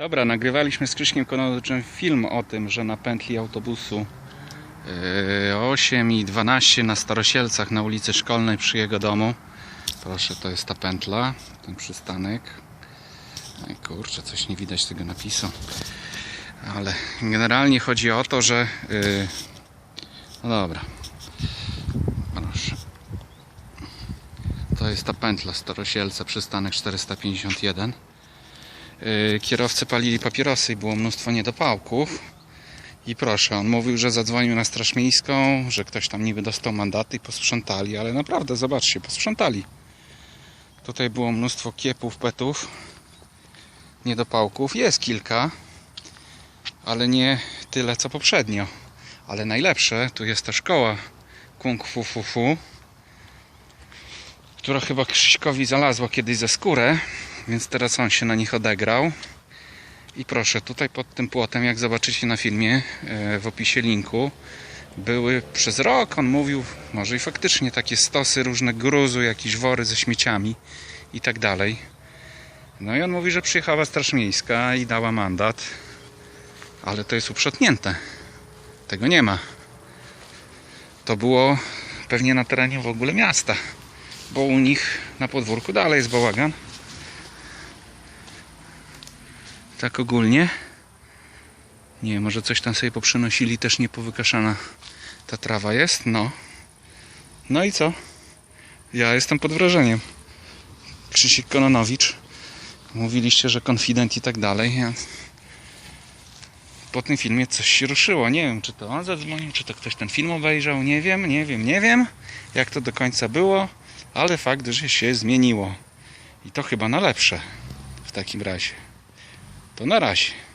Dobra, nagrywaliśmy z Krzyśkiem Konowiczem film o tym, że na pętli autobusu yy, 8 i 12 na Starosielcach na ulicy Szkolnej przy jego domu. Proszę, to jest ta pętla, ten przystanek. Ej, kurczę, coś nie widać tego napisu. Ale generalnie chodzi o to, że... Yy, no dobra. Proszę. To jest ta pętla Starosielce, przystanek 451. Yy, kierowcy palili papierosy i było mnóstwo niedopałków. I proszę, on mówił, że zadzwonił na Straż Miejską, że ktoś tam niby dostał mandaty i posprzątali, ale naprawdę, zobaczcie, posprzątali. Tutaj było mnóstwo kiepów, petów, niedopałków. Jest kilka, ale nie tyle co poprzednio. Ale najlepsze, tu jest ta szkoła Kung Fu Fu Fu, która chyba Krzyśkowi zalazła kiedyś ze skórę, więc teraz on się na nich odegrał. I proszę, tutaj pod tym płotem, jak zobaczycie na filmie, e, w opisie linku, były przez rok, on mówił, może i faktycznie takie stosy różne gruzu, jakieś wory ze śmieciami i tak dalej. No i on mówi, że przyjechała Straż Miejska i dała mandat, ale to jest uprzątnięte. Tego nie ma. To było pewnie na terenie w ogóle miasta, bo u nich na podwórku dalej jest bałagan. Tak ogólnie. Nie wiem, może coś tam sobie poprzynosili, też nie powykaszana ta trawa jest, no. No i co? Ja jestem pod wrażeniem. Krzysiek Kononowicz. Mówiliście, że konfident i tak dalej. Ja... Po tym filmie coś się ruszyło. Nie wiem, czy to on zadzwonił, czy to ktoś ten film obejrzał. Nie wiem, nie wiem, nie wiem, jak to do końca było, ale fakt, że się zmieniło. I to chyba na lepsze w takim razie. To na razie.